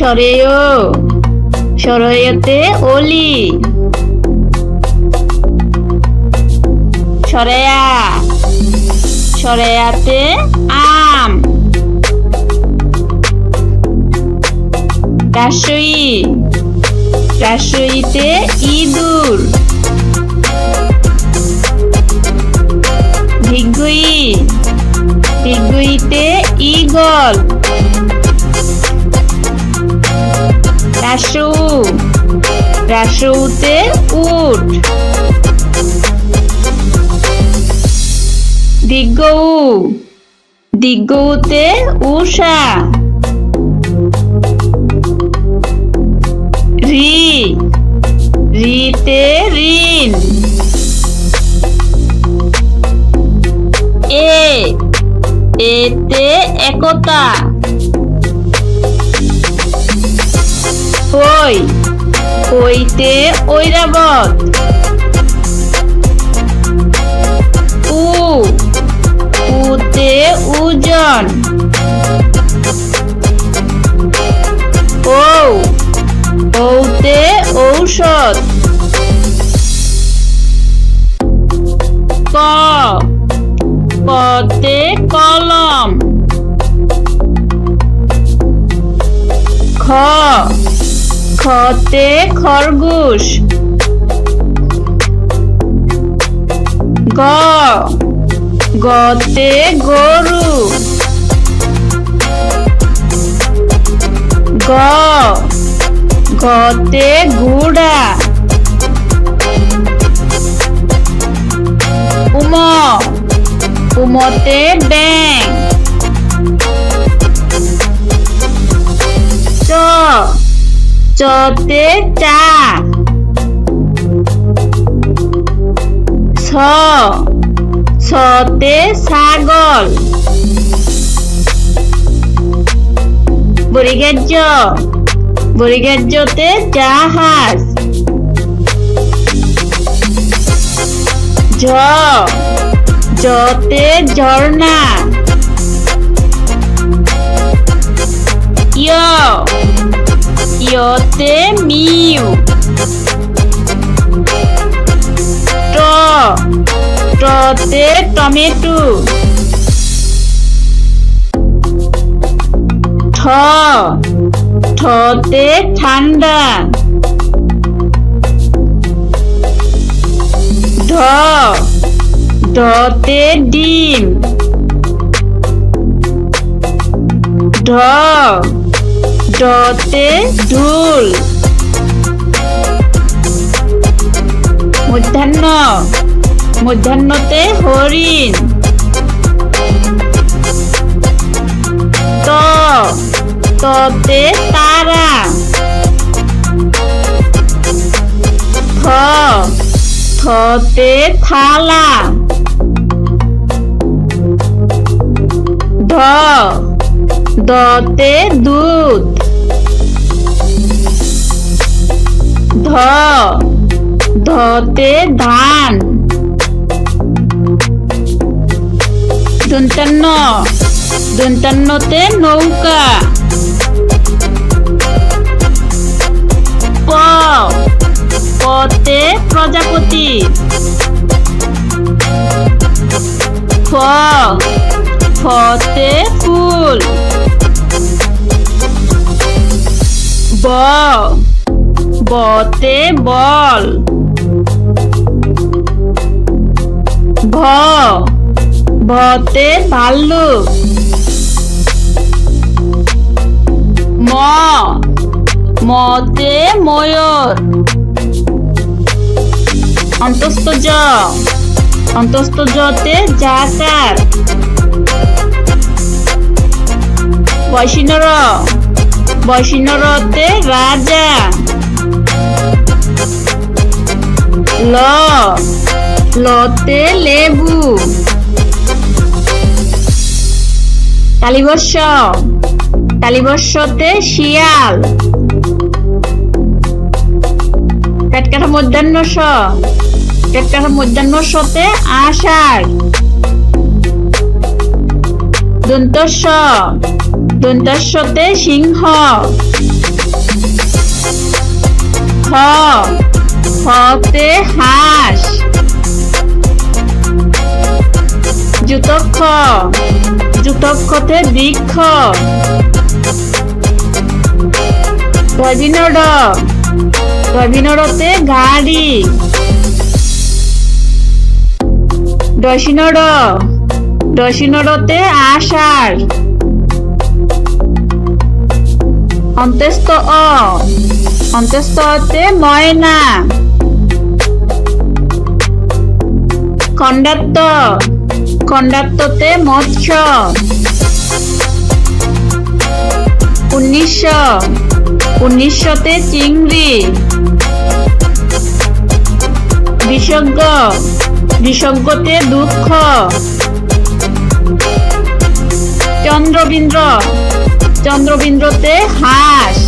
সরেয় সরয়তে অলি সরেয়া। সরেয়াতে আম। রাজশাহী। রাজশাহীতে ইঁদুর। দিগ্গই দিগ্গইতে ঈগল। রাসু রাসুতে উট। দিগ্গউ দিগ্গউতে উষা। রি রিতে ঋণ। এ এতে একতা। ওই ওইতে ঐরাবত উতে ওজন ও ঔতে ঔষধ। ক কতে কলম। খ খতে খরগোশ। গ। গতে গরু। গ। গতে ঘোড়া। উম। উমতে ব্যাং চতে চা ছ ছতে ছাগল। বরিগার্য বরিগার্যতে জাহাজ। ঝ জতে ঝর্ণা। ইয়তে মিউ। ট টতে টমেটো। ঠ ঠতে ঠান্ডা। ঢ ঢতে ডিম। ঢ ডতে ঢোল। মধ্যাহ্ন। মধ্যাহ্নতে হরিণ। ত। ততে তারা। থ থতে থালা। ধ। দতে দুধ। ধ। ধতে ধান। দন্তান্ন। দন্তান্নতে নৌকা। প। পতে প্রজাপতি। ফ। ফতে ফুল। ব। বতে বল। ভ। ভতে ভাল্লুক। ম। মতে ময়ূর। অন্তস্থ জ। অন্তস্থ জতে জাকার বৈষ্ণর। বৈষ্ণরতে রাজা। ল। লতে লেবু। কালীবর্ষ। কালীবর্ষতে শিয়াল। পেটকাঠা মধ্যাহ্ন স পেটকাঠা মধ্যাহ্ন সতে আষাঢ়। দন্তস্ব দন্তস্বতে সিংহ। হ। হতে হাঁস। যুতক্ষ যুতক্ষতে বৃক্ষ। রবিনড রবিনডতে গাড়ি। দশিনড। দশিনডতে আষাঢ়। অন্ত্যেস্ত অ। অন্ত্যেস্ততে ময়না। খণ্ডাত্ত খণ্ডাত্ততে মৎস্য। উনিশশো উনিশশোতে চিংড়ি। বিসর্গ বিসর্গতে দুঃখ। চন্দ্রবিন্দ্র চন্দ্রবিন্দ্রতে হাঁস।